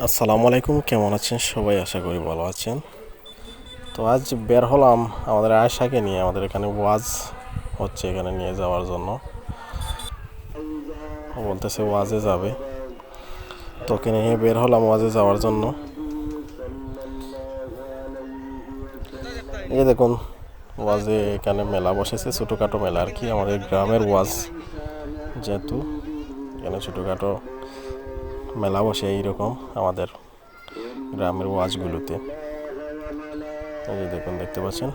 আসসালামু আলাইকুম, কেমন আছেন? সবাই আশা করি ভালো আছেন। তো আজ বের হলাম আমাদের আয়সাকে নিয়ে। আমাদের এখানে ওয়াজ হচ্ছে এখানে নিয়ে যাওয়ার জন্য। বলতেছে ওয়াজে যাবে। তোকে নিয়ে বের হলাম ওয়াজে যাওয়ার জন্য। এই দেখুন, ওয়াজে এখানে মেলা বসেছে, ছোটোখাটো মেলা আর কি। আমাদের গ্রামের ওয়াজ যেহেতু, এখানে ছোটোখাটো মেলা বসে এইরকম আমাদের গ্রামের ওয়াজগুলোতে। এই যে দেখুন, দেখতে পাচ্ছেন?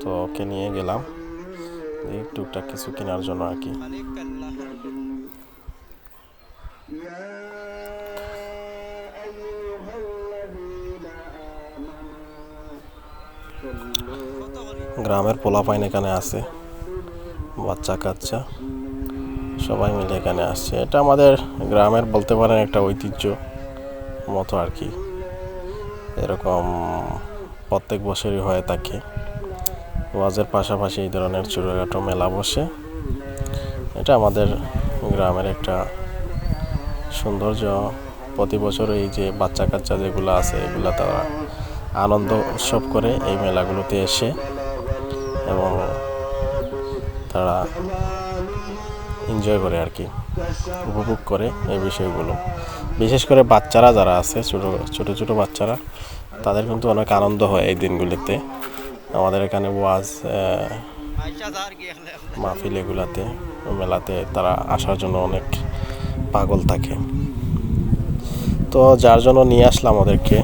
তো ওকে নিয়ে গেলাম। এই টুকটাক কিছু কেনার জন্য আর কি। গ্রামের পোলাপাইন এখানে আছে। বাচ্চা কাচ্চা সবাই মিলে এখানে আসছে। এটা আমাদের গ্রামের বলতে পারেন একটা ঐতিহ্য মতো আর কি। এরকম প্রত্যেক বছরই হয়ে থাকে ওয়াজের পাশাপাশি এই ধরনের ছোটোখাটো মেলা বসে। এটা আমাদের গ্রামের একটা সৌন্দর্য। প্রতি বছর এই যে বাচ্চা কাচ্চা যেগুলো আছে, এগুলো তারা আনন্দ উৎসব করে এই মেলাগুলোতে এসে এবং তারা এনজয় করে আর কি, উপভোগ করে এই বিষয়গুলো। বিশেষ করে বাচ্চারা যারা আছে, ছোটো ছোটো ছোটো বাচ্চারা, তাদের কিন্তু অনেক আনন্দ হয় এই দিনগুলিতে। আমাদের এখানে ওয়াজ মাহফিল এগুলাতে, মেলাতে তারা আসার জন্য অনেক পাগল থাকে। তো যার জন্য নিয়ে আসলাম ওদেরকে।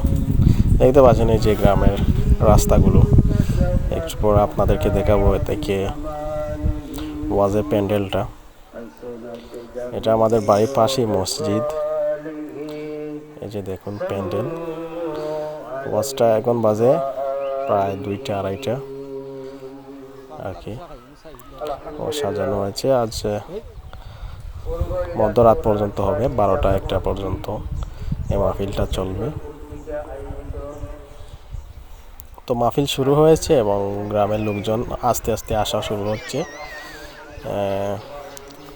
দেখতে পাচ্ছেন এই যে গ্রামের রাস্তাগুলো। একটু পর আপনাদেরকে দেখাবো এতে থেকে ওয়াজের প্যান্ডেলটা। এটা আমাদের বাড়ির পাশেই মসজিদ। এই যে দেখুন প্যান্ডেল। ওয়াজটা এখন বাজে প্রায় দুইটা, আড়াইটা। আর কি। ও সাজানো হয়েছে। আজ মধ্যরাত পর্যন্ত হবে। বারোটা, একটা পর্যন্ত এই মাহফিলটা চলবে। তো মাহফিল শুরু হয়েছে এবং গ্রামের লোকজন আস্তে আস্তে আসা শুরু হচ্ছে।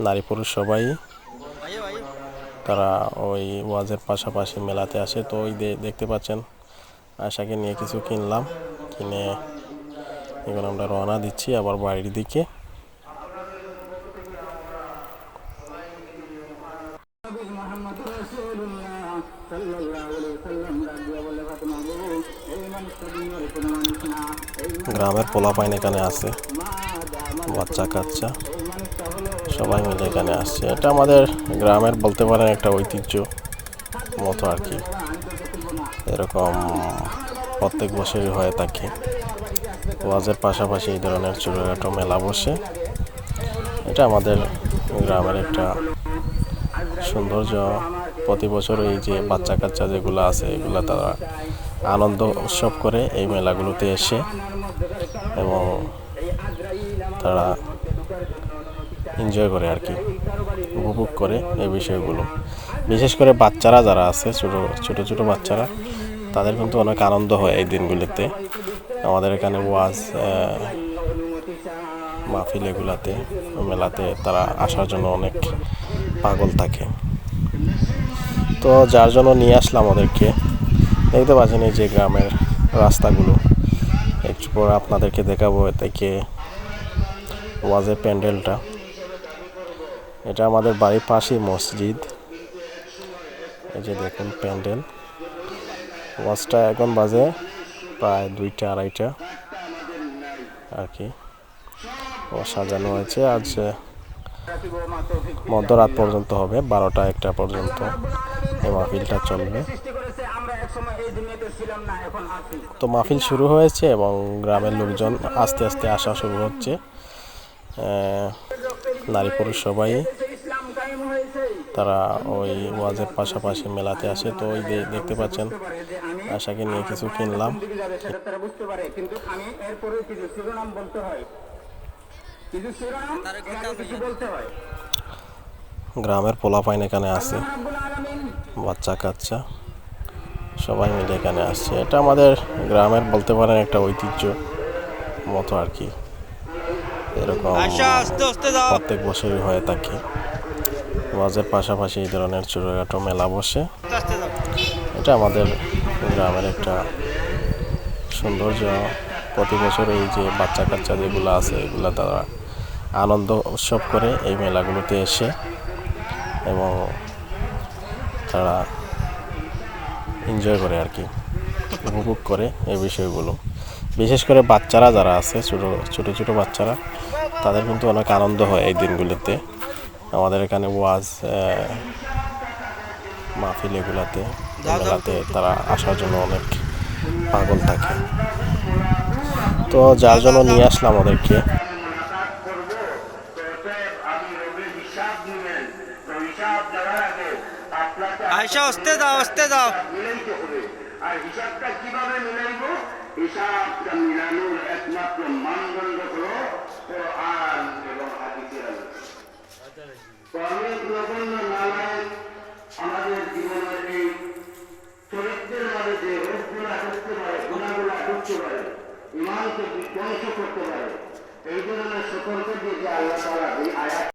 নারী পুরুষ সবাই তারা ওই ওয়াজের পাশাপাশি মেলাতে আসে। তো ওই দেখতে পাচ্ছেন আশাকে নিয়ে কিছু কিনলাম। কিনে এখন আমরা রওনা দিচ্ছি আবার বাড়ির দিকে। গ্রামের পোলা সাল্লাল্লাহু আলাইহি ওয়াসাল্লাম ডাক দিয়ে বলে ফাতেমা গো এই মানুষটা দুনিয়ার কোনো মানুষ না এই গ্রামের পোলাপাইন এখানে আছে বাচ্চা কাচ্চা সবাই মিলে এখানে আসছে। এটা আমাদের গ্রামের বলতে পারেন একটা ঐতিহ্য মতো আর কি। এরকম প্রত্যেক বছরই হয়ে থাকে। ওয়াজের পাশাপাশি এই ধরনের ছোটোখাটো মেলা বসে। এটা আমাদের গ্রামের একটা সৌন্দর্য। প্রতি বছর এই যে বাচ্চা কাচ্চা যেগুলো আছে, এগুলো তারা আনন্দ উৎসব করে এই মেলাগুলোতে এসে এবং তারা এনজয় করে আর কি, উপভোগ করে এই বিষয়গুলো। বিশেষ করে বাচ্চারা যারা আছে, ছোটো ছোটো ছোটো বাচ্চারা, তাদের কিন্তু অনেক আনন্দ হয় এই দিনগুলিতে। আমাদের এখানে ওয়াজ মাহফিল এগুলাতে, মেলাতে তারা আসার জন্য অনেক পাগল থাকে। তো যার জন্য নিয়ে আসলাম ওদেরকে। দেখতে পাচ্ছেন এই যে গ্রামের রাস্তাগুলো। একটু পর আপনাদেরকে দেখাবো থেকে ওয়াজের প্যান্ডেলটা। এটা আমাদের বাড়ির পাশেই মসজিদ। এই যে দেখুন প্যান্ডেল। ওয়াজটা এখন বাজে প্রায় দুইটা, আড়াইটা। আর কি। ও সাজানো হয়েছে। আজ মধ্যরাত পর্যন্ত হবে। বারোটা একটা পর্যন্ত এই মাহফিলটা চলবে। তো মাহফিল শুরু হয়েছে এবং গ্রামের লোকজন আস্তে আস্তে আসা শুরু হচ্ছে। নারী পুরুষ সবাই, তারা ওই ওয়াজের পাশাপাশি মেলাতে আসে। তো ওই দেখতে পাচ্ছেন, আশাকে নিয়ে কিছু কিনলাম। গ্রামের পোলাপাইন এখানে আছে, বাচ্চা কাচ্চা, সবাই মিলে এখানে আসছে। এটা আমাদের গ্রামের বলতে পারেন একটা ঐতিহ্য মতো আর কি। এরকম যাও। প্রত্যেক বছরই হয়ে থাকে। ওয়াজের পাশাপাশি এই ধরনের ছোটোখাটো মেলা বসে। এটা আমাদের গ্রামের একটা সৌন্দর্য। প্রতি বছর এই যে বাচ্চা কাচ্চা যেগুলো আছে এগুলো তারা আনন্দ উৎসব করে এই মেলাগুলোতে এসে এবং তারা এনজয় করে আর কি উপভোগ করে এই বিষয়গুলো। বিশেষ করে বাচ্চারা যারা আছে ছোটো ছোটো ছোটো বাচ্চারা তাদের কিন্তু অনেক আনন্দ হয় এই দিনগুলোতে। আমাদের এখানে ওয়াজ মাহফিল এগুলাতে মেলাতে তারা আসার জন্য অনেক পাগল থাকে। তো যার জন্য নিয়ে আসলাম ওদেরকে। আয়সা আসতে দাও আসতে দাও। আর হিসাবটা কীভাবে মিলাইব? হিসাবটা মিলানোর একমাত্র মানদণ্ড হলো কোরআন এবং হাদিসের অনেক নগণ্য নালায় আমাদের জীবনের এই চরিত্রের মাঝে যে রোগগুলা ঢুকতে পারে, গুণাগুলা ঢুকতে পারে, ইমানকে বিধ্বংস করতে পারে, এই ধরনের সতর্ক দিয়ে যে আল্লাহ তালা এই আয়াত